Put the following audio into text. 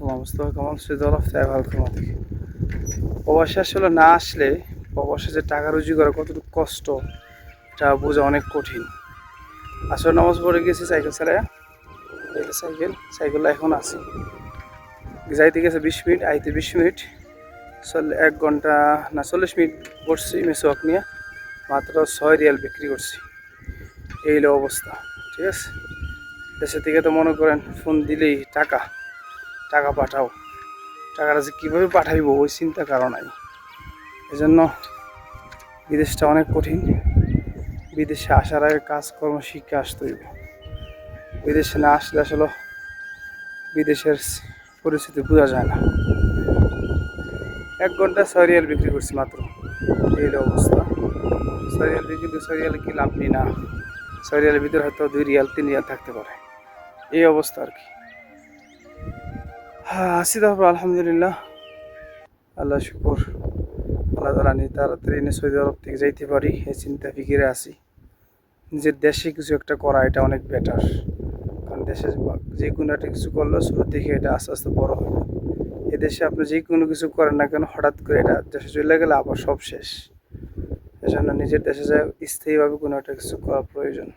তোমার মুস্তফা কামাল তাইভাল ক্ষমা থেকে প্রবাসে আসলে না আসলে প্রবাসে যে টাকা রুজি করা কতটুকু কষ্ট, এটা বোঝা অনেক কঠিন। আসলে নামাজ পড়ে গেছি, সাইকেল চালায় সাইকেল সাইকেল এখন আছে। যাইতে গেছে বিশ মিনিট, আইতে বিশ মিনিট। চল, এক ঘণ্টা না চল্লিশ মিনিট বসছি মেসোয়াক নিয়ে। মাত্র ছয় রিয়াল বিক্রি করছি। এই হলো অবস্থা, ঠিক আছে? দেশে থেকে তো মনে করেন ফোন দিলেই টাকা। টাকা পাঠাও। টাকাটা যে কীভাবে পাঠাইব ওই চিন্তা কারণ নাই এজন্য বিদেশটা অনেক কঠিন। বিদেশে আসার আগে কাজকর্ম শিখে আসতে হইব। বিদেশে না আসলে আসলে বিদেশের পরিস্থিতি বোঝা যায় না। এক ঘণ্টা ছয় রিয়াল বিক্রি করছি মাত্র। এই অবস্থা। ছয় রিয়াল বিক্রি কিন্তু ছয় রিয়ালে কি লাভ নেই না? ছয় রিয়ালের ভিতরে হয়তো দুই রিয়াল, তিন রিয়াল থাকতে পারে। এই অবস্থা আর কি। আসি তারপর আলহামদুলিল্লাহ। আল্লাহ শুকুর। আল্লাহ তালা নিয়ে তাড়াতাড়ি এনে সৌদি আরব থেকে যাইতে পারি, এই চিন্তা ফিকিরে আসি নিজের দেশে কিছু একটা করা, এটা অনেক বেটার কারণ দেশে যে কোনো একটা কিছু করলে শুরু থেকে এটা আস্তে আস্তে বড় হবে এ দেশে আপনি যে কোনো কিছু করেন না কেন, হঠাৎ করে এটা দেশে চলে গেলে আবার সব শেষ। এজন্য নিজের দেশে যায় স্থায়ীভাবে কোনো একটা কিছু করা প্রয়োজন।